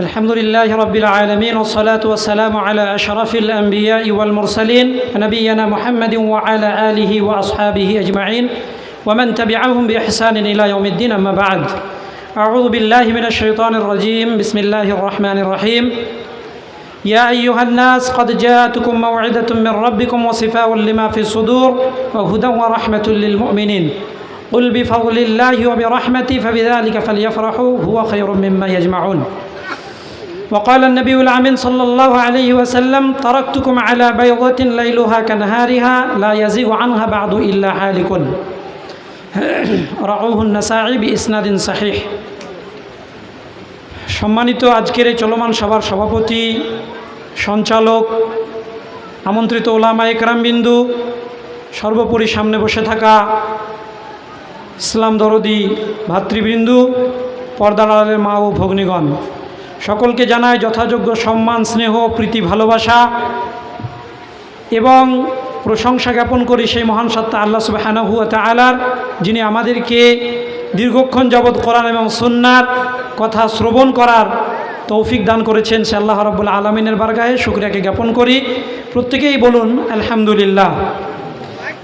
الحمد لله رب العالمين والصلاة والسلام على أشرف الأنبياء والمرسلين نبينا محمد وعلى آله وأصحابه أجمعين ومن تبعهم بإحسان إلى يوم الدين أما بعد. أعوذ بالله من الشيطان الرجيم بسم الله الرحمن الرحيم. يا أيها الناس قد جاءتكم موعدة من ربكم وصفاء لما في الصدور وهدى ورحمة للمؤمنين. قل بفضل الله وبرحمته فبذلك فليفرحوا هو خير مما يجمعون. وقال النبي العمين صلى الله عليه وسلم تركتكم على بيضة ليلها كنهارها لا يزيغ عنها بعد إلا حالك রাউহ নাসাই B ইসনাদিন সাহিহ সম্মানিত আজকের এই চলমান সভার সভাপতি সঞ্চালক আমন্ত্রিত ওলামা একরাম বিন্দু সর্বোপরি সামনে বসে থাকা ইসলাম দরদি ভাতৃবৃন্দু পর্দার আড়ালের মা ও ভগ্নীগণ সকলকে জানায় যথাযোগ্য সম্মান, স্নেহ, প্রীতি, ভালোবাসা এবং প্রশংসা জ্ঞাপন করি সেই মহান সত্তা আল্লাহ সুবাহানাহু তালার যিনি আমাদেরকে দীর্ঘক্ষণ যাবৎ কোরআন এবং সুন্নার কথা শ্রবণ করার তৌফিক দান করেছেন। সে আল্লাহ রব্বুল আলমিনের বারগাহে শুক্রিয়াকে জ্ঞাপন করি। প্রত্যেকেই বলুন, আলহামদুলিল্লাহ।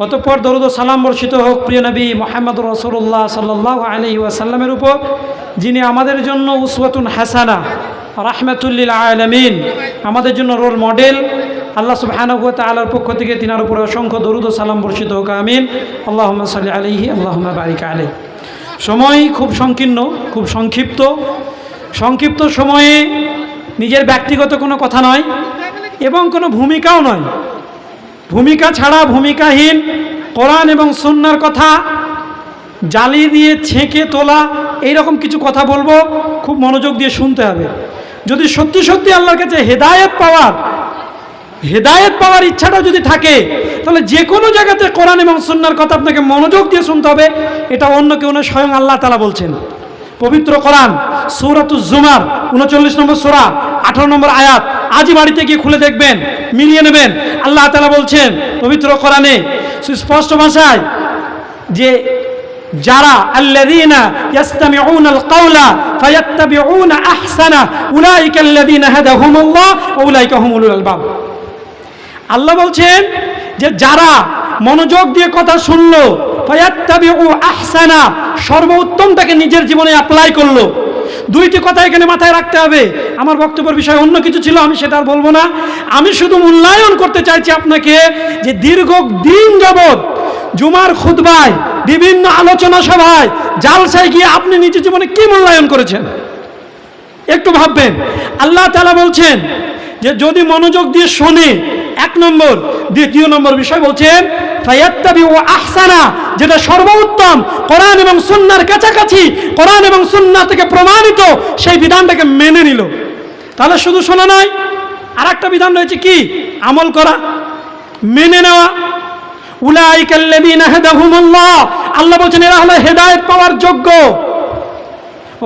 অতঃপর দরুদ সালাম বর্ষিত হোক প্রিয় নবী মোহাম্মদ রসুল্লাহ সাল্লাহ আলি ওয়াসাল্লামের উপর, যিনি আমাদের জন্য উসওয়াতুন হাসানা রাহমাতুল্লিল আলমিন, আমাদের জন্য রোল মডেল, আল্লাহ ওয়া তাআলার পক্ষ থেকে তিনার উপরে অসংখ্য দরুদ সালাম বর্ষিত হোক, আমিন। আল্লাহুম্মা সাল্লি আলাইহি, আল্লাহুম্মা বারিক আলাইহি। সময় খুব সংকীর্ণ, খুব সংক্ষিপ্ত। সংক্ষিপ্ত সময়ে নিজের ব্যক্তিগত কোনো কথা নয়, এবং কোনো ভূমিকাও নয়। ভূমিকা ছাড়া ভূমিকাহীন, কোরআন এবং সুন্নার কথা জালি দিয়ে ছেঁকে তোলা, এইরকম কিছু কথা বলব, খুব মনোযোগ দিয়ে শুনতে হবে। যদি সত্যি সত্যি আল্লাহর কাছে হেদায়েত পাওয়ার হেদায়েত পাওয়ার ইচ্ছাটা যদি থাকে, তাহলে যে কোনো জায়গাতে কোরআন এবং সুন্নার কথা আপনাকে মনোযোগ দিয়ে শুনতে হবে, এটা অন্য কেউ না স্বয়ং আল্লাহ তালা বলছেন। পবিত্র কোরআন, সৌরাতুজ জুমার, উনচল্লিশ নম্বর সোরা, আঠারো নম্বর আয়াত। আজই বাড়িতে গিয়ে খুলে দেখবেন, মিলিয়ে নেবেন। আল্লাহ তালা বলছেন, পবিত্র কোরআনে সুস্পষ্ট ভাষায় যে যারা, আল্লাযীনা ইয়াস্তামিউনা আল কাওলা ফায়াত্তাবিউনা আহসানা, উলাইকা আল্লাযীনা হাদাহুমুল্লাহ, উলাইকা হুমুল আলবাব। আল্লাহ বলছেন যে যারা মনোযোগ দিয়ে কথা শুনলো আহসানা। সর্বোত্তমটাকে নিজের জীবনে অ্যাপ্লাই করল। দুইটি কথা এখানে মাথায় রাখতে হবে। আমার বক্তব্যের বিষয় অন্য কিছু ছিল, আমি সেটা আর বলব না। আমি শুধু মূল্যায়ন করতে চাইছি আপনাকে যে দীর্ঘ দিন যাবৎ জুমার খুতবায়, বিভিন্ন আলোচনা সভায়, জালসায় গিয়ে আপনি নিজের জীবনে কি মূল্যায়ন করেছেন? একটু ভাববেন। আল্লাহ তালা বলছেন যে যদি মনোযোগ দিয়ে শোনে, এক নম্বর। দ্বিতীয় নম্বর বিষয় বলছেন আহসানা, যেটা সর্বোত্তম। কোরআন এবং সুন্নার কাছাকাছি, কোরআন এবং সুন্না থেকে প্রমাণিত, সেই বিধানটাকে মেনে নিল। তাহলে শুধু শোনা নয় আর একটা বিধান রয়েছে কি? আমল করা, মেনে নেওয়া। আল্লাহ বলছেন, এরা হলো হেদায়েত পাওয়ার যোগ্য।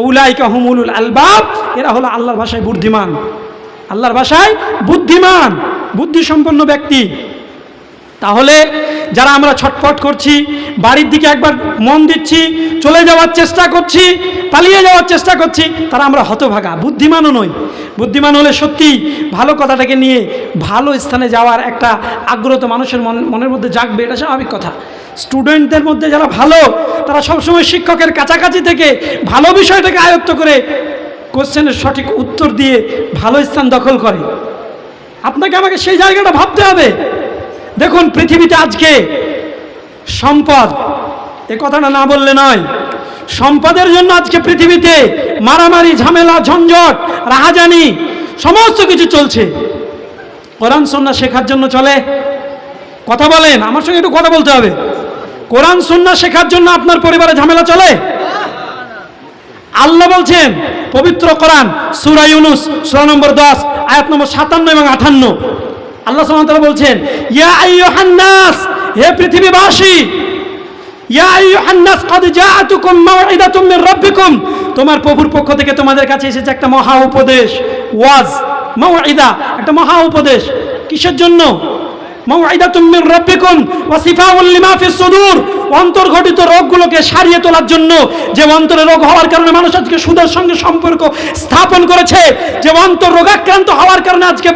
উলাইকা হুমুলুল আলবাব, এরা হলো আল্লাহর ভাষায় বুদ্ধিমান। আল্লাহর ভাষায় বুদ্ধিমান, বুদ্ধিসম্পন্ন ব্যক্তি। তাহলে যারা আমরা ছটফট করছি, বাড়ির দিকে একবার মন দিচ্ছি, চলে যাওয়ার চেষ্টা করছি, পালিয়ে যাওয়ার চেষ্টা করছি, তারা আমরা হতভাগা, বুদ্ধিমানও নই। বুদ্ধিমান হলে সত্যি ভালো কথাটাকে নিয়ে ভালো স্থানে যাওয়ার একটা আগ্রহ তো মানুষের মন মনের মধ্যে জাগবে, এটা স্বাভাবিক কথা। স্টুডেন্টদের মধ্যে যারা ভালো, তারা সবসময় শিক্ষকের কাছাকাছি থেকে ভালো বিষয়টাকে আয়ত্ত করে কোশ্চেনের সঠিক উত্তর দিয়ে ভালো স্থান দখল করে। আপনাকে আমাকে সেই জায়গাটা ভাবতে হবে। দেখুন পৃথিবীতে আজকে সম্পদ, এ কথাটা না বললে নয়, সম্পদের জন্য আজকে পৃথিবীতে মারামারি, ঝামেলা, ঝঞ্ঝট, রাহাজানি, সমস্ত কিছু চলছে। কোরআন সন্না শেখার জন্য চলে। কথা বলেন, আমার সঙ্গে একটু কথা বলতে হবে। কোরআন সন্না শেখার জন্য আপনার পরিবারে ঝামেলা চলে? আল্লাহ বলছেন, পবিত্র কোরআন, সুরা ইউনুস, সুরা নম্বর দশ, আয়াত নম্বর সাতান্ন এবং আঠান্ন। আল্লাহ সুবহানাহু বলছেন, ইয়া আইয়ুহান নাস হে পৃথিবীবাসী, ইয়া আইয়ুহান নাস কদ জাআতুকুম মাউইদাতুম মির রাব্বিকুম, তোমার প্রভুর পক্ষ থেকে তোমাদের কাছে এসেছে একটা মহা উপদেশ, ওয়াজ মাউইদা একটা মহা উপদেশ, কিসের জন্য? মাউইদাতুম অন্তর্ঘটিত রোগগুলোকে সারিয়ে তোলার জন্য যে অন্তরে রোগ হওয়ার কারণে মানুষ আজকে সঙ্গে সম্পর্ক স্থাপন করেছে, যে অন্তর রোগাক্রান্ত হওয়ার কারণে আজকে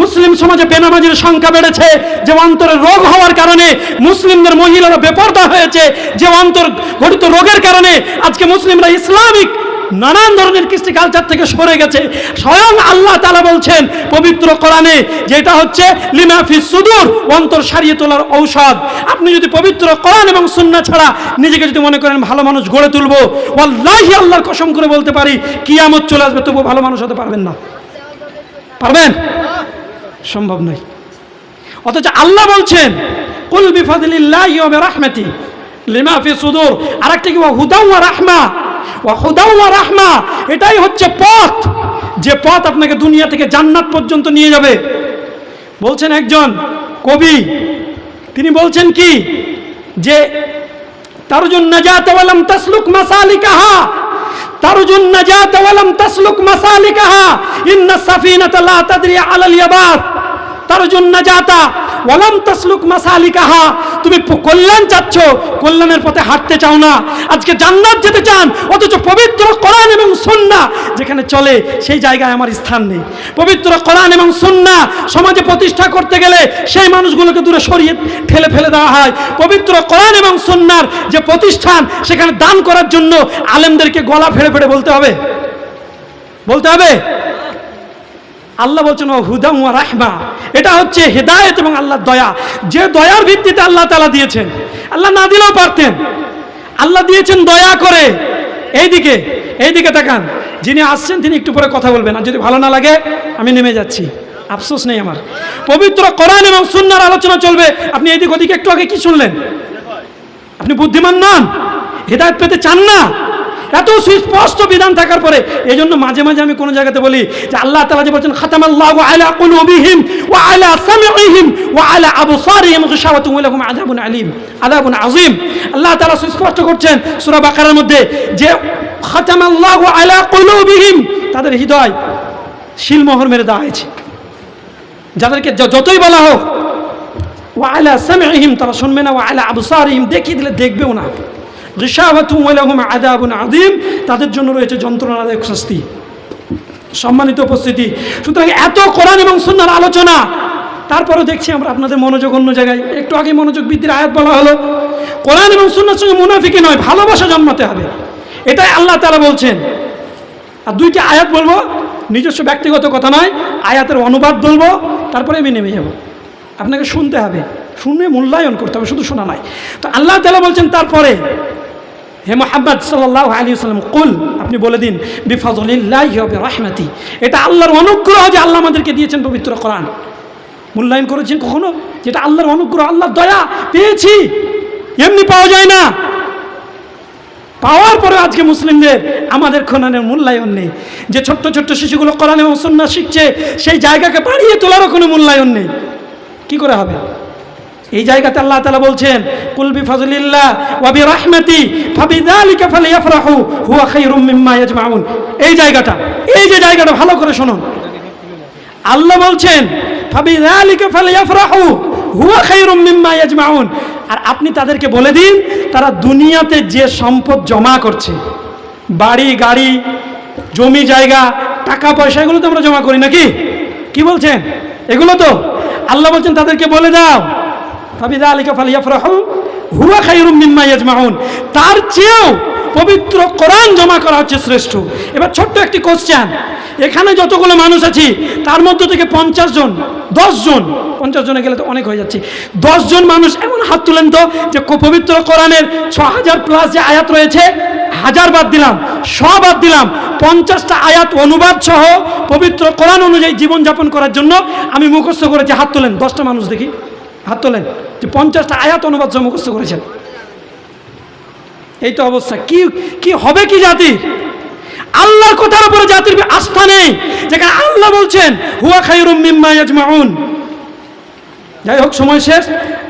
মুসলিম সমাজে বেনামাজির সংখ্যা বেড়েছে, যে অন্তরে রোগ হওয়ার কারণে মুসলিমদের মহিলারা বেপর্দা হয়েছে, যে অন্তর ঘটিত রোগের কারণে আজকে মুসলিমরা ইসলামিক নানান ধরনের কৃষ্টি কালচার থেকে সরে গেছে। স্বয়ং আল্লাহ তালা বলছেন, পবিত্র কোরআনে, যেটা হচ্ছে লিমাফি সুদূর, অন্তর সারিয়ে তোলার ঔষধ। আপনি যদি পবিত্র কোরআন এবং সুন্না ছাড়া নিজেকে যদি মনে করেন ভালো মানুষ গড়ে তুলবো, ওয়াল্লাহি আল্লাহর কসম করে বলতে পারি কি কিয়ামত চলে আসবে, তবুও ভালো মানুষ হতে পারবেন না। পারবেন? সম্ভব নয়। অথচ আল্লাহ বলছেন, কুল বিফাদিল্লাহি ওয়া বিরাহমাতি লিমা ফি সুদূর। আরেকটা কি, ওয়া হুদা ওয়া রাহমা। রাহমা। এটাই হচ্ছে পথ। যে পথ আপনাকে দুনিয়া থেকে জান্নাত পর্যন্ত নিয়ে যাবে। বলছেন একজন কবি, তিনি বলছেন কি? যে, তারজুন নাজাত ওয়ালাম তাসলুক মাসালিকাহা। তারজুন নাজাত ওয়ালাম তাসলুক মাসালিকাহা। ইন্না সাফিনাতা লা তাদরি আলাল ইয়াবাত। তারজুন নাজাতা ওয়ালাম তাসলুক মাসালিকাহা। তুমি কল্যাণ চাচ্ছ, কল্যাণের পথে হাঁটতে চাও না। আজকে জান্নাত যেতে চান, অথচ পবিত্র কোরআন এবং সুন্নাহ যেখানে চলে, সেই জায়গায় আমার স্থান নেই। পবিত্র কোরআন এবং সুন্নাহ সমাজে প্রতিষ্ঠা করতে গেলে সেই মানুষগুলোকে দূরে সরিয়ে ঠেলে ফেলে দেওয়া হয়। পবিত্র কোরআন এবং সুন্নার যে প্রতিষ্ঠান, সেখানে দান করার জন্য আলেমদেরকে গলা ফেড়ে ফেড়ে বলতে হবে। বলতে হবে? আল্লাহ বলছেন হুদাম রাহমা। এটা হচ্ছে হেদায়েত এবং আল্লাহর দয়া। যে দয়ার ভিত্তিতে আল্লাহ তালা দিয়েছেন। আল্লাহ না দিলেও পারতেন। আল্লাহ দিয়েছেন দয়া করে। এইদিকে এইদিকে তাকান। যিনি আসছেন, তিনি একটু পরে কথা বলবেন। আর যদি ভালো না লাগে, আমি নেমে যাচ্ছি। আফসোস নেই আমার। পবিত্র কোরআন এবং সুন্নার আলোচনা চলবে। আপনি এদিক ওদিকে একটু আগে কি শুনলেন? আপনি বুদ্ধিমান নন? হেদায়ত পেতে চান না? এত সুস্পষ্ট বিধান থাকার পরে এই জন্য মাঝে মাঝে আমি কোনো জায়গাতে বলি যে আল্লাহ তালা যে বলছেন খাতাম আল্লাহ আলা কুলুবিহিম ওয়া আলা সামিইহিম ওয়া আলা আবসারিহিম গিশাওয়াতুন ওয়া লাহুম আযাবুন আলীম, আযাবুন আযীম। আল্লাহ তাআলা সুস্পষ্ট করছেন সূরা বাকারার মধ্যে যে খাতাম আল্লাহ আলা কুলুবিহিম। তাদের হৃদয় শিলমোহর মেরে দেওয়া হয়েছে। যাদেরকে যতই বলা হোক ওয়ালা সামিহিম তারা শুনবে না ওয়ালা আবসারিহিম, দেখিয়ে দিলে দেখবেও না। আযীম। তাদের জন্য রয়েছে যন্ত্রণাদায়ক শাস্তি। সম্মানিত উপস্থিতি। সুতরাং এত কোরআন এবং সুন্নাহর আলোচনা। তারপরেও দেখছি আমরা আপনাদের মনোযোগ অন্য জায়গায়। একটু আগে মনোযোগ বৃদ্ধির আয়াত বলা হলো, কোরআন এবং সুন্নার সঙ্গে মুনাফিকি নয়, ভালোবাসা জন্মাতে হবে। এটাই আল্লাহ তারা বলছেন। আর দুইটি আয়াত বলব, নিজস্ব ব্যক্তিগত কথা নয়, আয়াতের অনুবাদ বলব, তারপরে আমি নেমে যাব। আপনাকে শুনতে হবে। শুনে মূল্যায়ন করতে হবে, শুধু শোনা নয়। তো আল্লাহ তালা বলছেন, তারপরে হে মোহাম্মদ সাল্লাহ আলী সাল্লাম কুল, আপনি বলে দিন বিফাজলিল্লাহ রাহমাতি এটা আল্লাহর অনুগ্রহ যে আল্লাহ আমাদেরকে দিয়েছেন পবিত্র কোরআন। মূল্যায়ন করেছেন কখনো? যেটা আল্লাহর অনুগ্রহ, আল্লাহর দয়া পেয়েছি। এমনি পাওয়া যায় না। পাওয়ার পরে আজকে মুসলিমদের আমাদের কোরআনের মূল্যায়ন নেই। যে ছোট্ট ছোট্ট শিশুগুলো কোরআন এবং সন্না শিখছে, সেই জায়গাকে বাড়িয়ে তোলারও কোনো মূল্যায়ন নেই। কি করে হবে? এই জায়গাতে আল্লাহ তালা বলছেন কুলবি ফজলিল্লাহ ওয়াবি রাহমাতি ফাবিযালিকা ফালিয়াফরাহু, হুয়া খায়রুম মিম্মা ইয়াজমাউন। এই জায়গাটা, এই যে জায়গাটা ভালো করে শুনুন। আল্লাহ বলছেন ফাবিযালিকা ফালিয়াফরাহু, হুয়া খায়রুম মিম্মা ইয়াজমাউন। আর আপনি তাদেরকে বলে দিন, তারা দুনিয়াতে যে সম্পদ জমা করছে, বাড়ি, গাড়ি, জমি জায়গা, টাকা, পয়সা, এগুলো তো আমরা জমা করি নাকি? কি বলছেন? এগুলো তো? আল্লাহ বলছেন তাদেরকে বলে দাও। তার চেয়েও পবিত্র কোরআন জমা করা হচ্ছে শ্রেষ্ঠ। এবার ছোট্ট একটি কোশ্চেন এখানে যতগুলো মানুষ আছি, তার মধ্য থেকে পঞ্চাশ জন, দশ জন, পঞ্চাশ জনে গেলে তো অনেক হয়ে যাচ্ছে। দশ জন মানুষ এমন হাত তুলেন তো যে পবিত্র কোরআনের ছ হাজার প্লাস যে আয়াত রয়েছে, হাজার বাদ দিলাম শ বাদ দিলাম। পঞ্চাশটা আয়াত অনুবাদ সহ পবিত্র কোরআন অনুযায়ী জীবনযাপন করার জন্য আমি মুখস্থ করেছি, হাত তোলেন, দশটা মানুষ দেখি। হাত তোলেন যে পঞ্চাশটা আয়াত অনুবাদ মুখস্থ করেছেন। এই তো অবস্থা। কি কি হবে কি জাতির? আল্লাহর কথার উপরে জাতির আস্থা নেই। যেখানে আল্লাহ বলছেন, হুয়া খাইরুম মিম্মা ইয়াজমাউন। যাই হোক, সময় শেষ।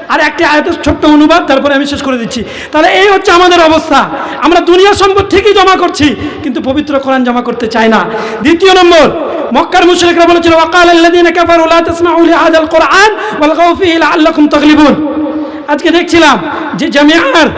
আর একটি আয়াতের ছোট্ট অনুবাদ, তারপরে আমি শেষ করে দিচ্ছি। তাহলে এই হচ্ছে আমাদের অবস্থা। আমরা দুনিয়া সম্পদ ঠিকই জমা করছি, কিন্তু পবিত্র কোরআন জমা করতে চাই না। দ্বিতীয় নম্বর মক্কার মুশরিকরা বলেছিল ওয়াকাল আল্লাযীনা কাফারু লা তাসমাউ লিহাযাল কুরআন ওয়ালগাউ ফীহি লাআল্লাকুম তাগলিবুন। আজকে দেখছিলাম যে জামিয়ার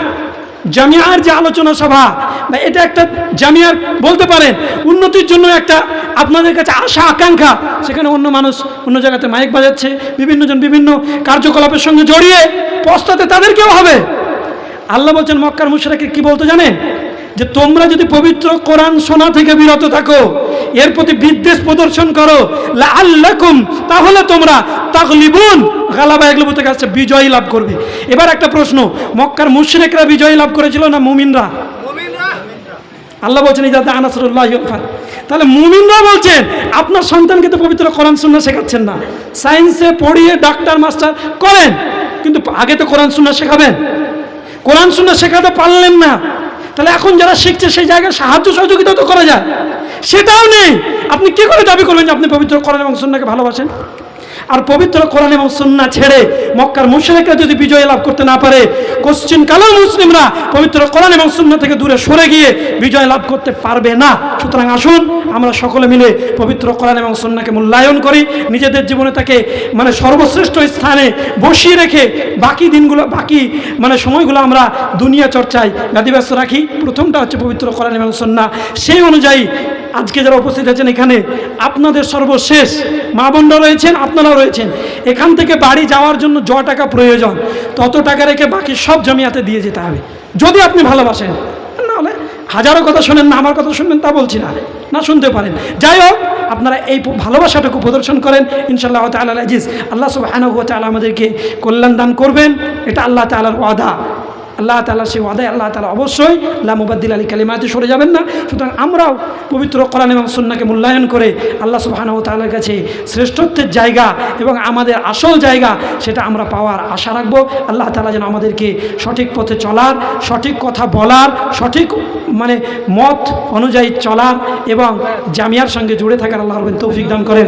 জামিয়ার যে আলোচনা সভা, বা এটা একটা জামিয়ার বলতে পারেন, উন্নতির জন্য একটা আপনাদের কাছে আশা, আকাঙ্ক্ষা। সেখানে অন্য মানুষ অন্য জায়গাতে মাইক বাজাচ্ছে বিভিন্নজন বিভিন্ন কার্যকলাপের সঙ্গে জড়িয়ে পস্তাতে তাদেরকেও হবে। আল্লাহ বলছেন, মক্কার মুশরাকে কি বলতে জানেন? যে তোমরা যদি পবিত্র কোরআন শোনা থেকে বিরত থাকো এর প্রতি বিদ্বেষ প্রদর্শন করো আল্লাকুম তাহলে তোমরা তাগলিবুন। গালাবা এগুলো থেকে আসছে বিজয় লাভ করবে। এবার একটা প্রশ্ন মক্কার মুশরিকরা বিজয় লাভ করেছিল না মুমিনরা? আল্লাহ বলছেন ইজাতে আনাসরুল্লাহ ইউফাত তাহলে মুমিনরা বলছেন আপনার সন্তানকে তো পবিত্র কোরআন সুন্না শেখাচ্ছেন না। সায়েন্সে পড়িয়ে ডাক্তার মাস্টার করেন কিন্তু আগে তো কোরআন সুন্না শেখাবেন। কোরআন সুন্না শেখাতে পারলেন না। তাহলে এখন যারা শিখছে সেই জায়গায় সাহায্য সহযোগিতা তো করা যায়। সেটাও নেই। আপনি কি করে দাবি করবেন যে আপনি পবিত্র করেন এবং সুন্নাকে ভালোবাসেন? আর পবিত্র কোরআন এবং সুন্না ছেড়ে মক্কার মুশরিকরা যদি বিজয় লাভ করতে না পারে কোশ্চিন কালো মুসলিমরা পবিত্র কোরআন এবং সুন্না থেকে দূরে সরে গিয়ে বিজয় লাভ করতে পারবে না। সুতরাং আসুন, আমরা সকলে মিলে পবিত্র কোরআন এবং সুন্নাকে মূল্যায়ন করি, নিজেদের জীবনে তাকে মানে সর্বশ্রেষ্ঠ স্থানে বসিয়ে রেখে বাকি দিনগুলো, বাকি মানে সময়গুলো আমরা দুনিয়া চর্চায় ব্যতিব্যস্ত রাখি। প্রথমটা হচ্ছে পবিত্র কোরআন এবং সুন্না সেই অনুযায়ী আজকে যারা উপস্থিত আছেন এখানে, আপনাদের সর্বশেষ মা বোনরা রয়েছেন, আপনারাও রয়েছেন। এখান থেকে বাড়ি যাওয়ার জন্য য টাকা প্রয়োজন। তত টাকা রেখে বাকি সব জমিয়াতে দিয়ে যেতে হবে। যদি আপনি ভালোবাসেন, নাহলে হাজারো কথা শোনেন না, আমার কথা শুনবেন তা বলছি না। না, শুনতে পারেন। যাই হোক, আপনারা এই ভালোবাসাটুকু প্রদর্শন করেন ইনশাল্লাহ তাআলা আজিজ। আল্লাহ তাআলা আমাদেরকে কল্যাণ দান করবেন। এটা আল্লাহ তাআলার ওয়াদা। আল্লাহ তালা সে ওয়াদায় আল্লাহ তালা অবশ্যই লামুবাদ্দিল আলী কালিমাতে, সরে যাবেন না। সুতরাং আমরাও পবিত্র কোরআন এবং সুন্নাকে মূল্যায়ন করে আল্লাহ সুবাহানহ তালার কাছে শ্রেষ্ঠত্বের জায়গা এবং আমাদের আসল জায়গা সেটা আমরা পাওয়ার আশা রাখব। আল্লাহ তালা যেন আমাদেরকে সঠিক পথে চলার, সঠিক কথা বলার, সঠিক মানে মত অনুযায়ী চলার এবং জামিয়ার সঙ্গে জুড়ে থাকার আল্লাহ রবেন তৌফিক দান করেন।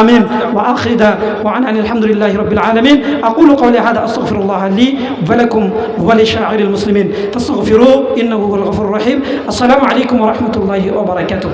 আমিন। ওয়া আখিদা। ওয়ান আলহামদুলিল্লাহ রবিল আলমিন। আকুল কৌলে হাদ আসফরুল্লাহ আলী ওয়ালাইকুম ওয়ালিশাহ ولسائر المسلمين. فاستغفروه إنه هو الغفور الرحيم. السلام عليكم ورحمة الله وبركاته.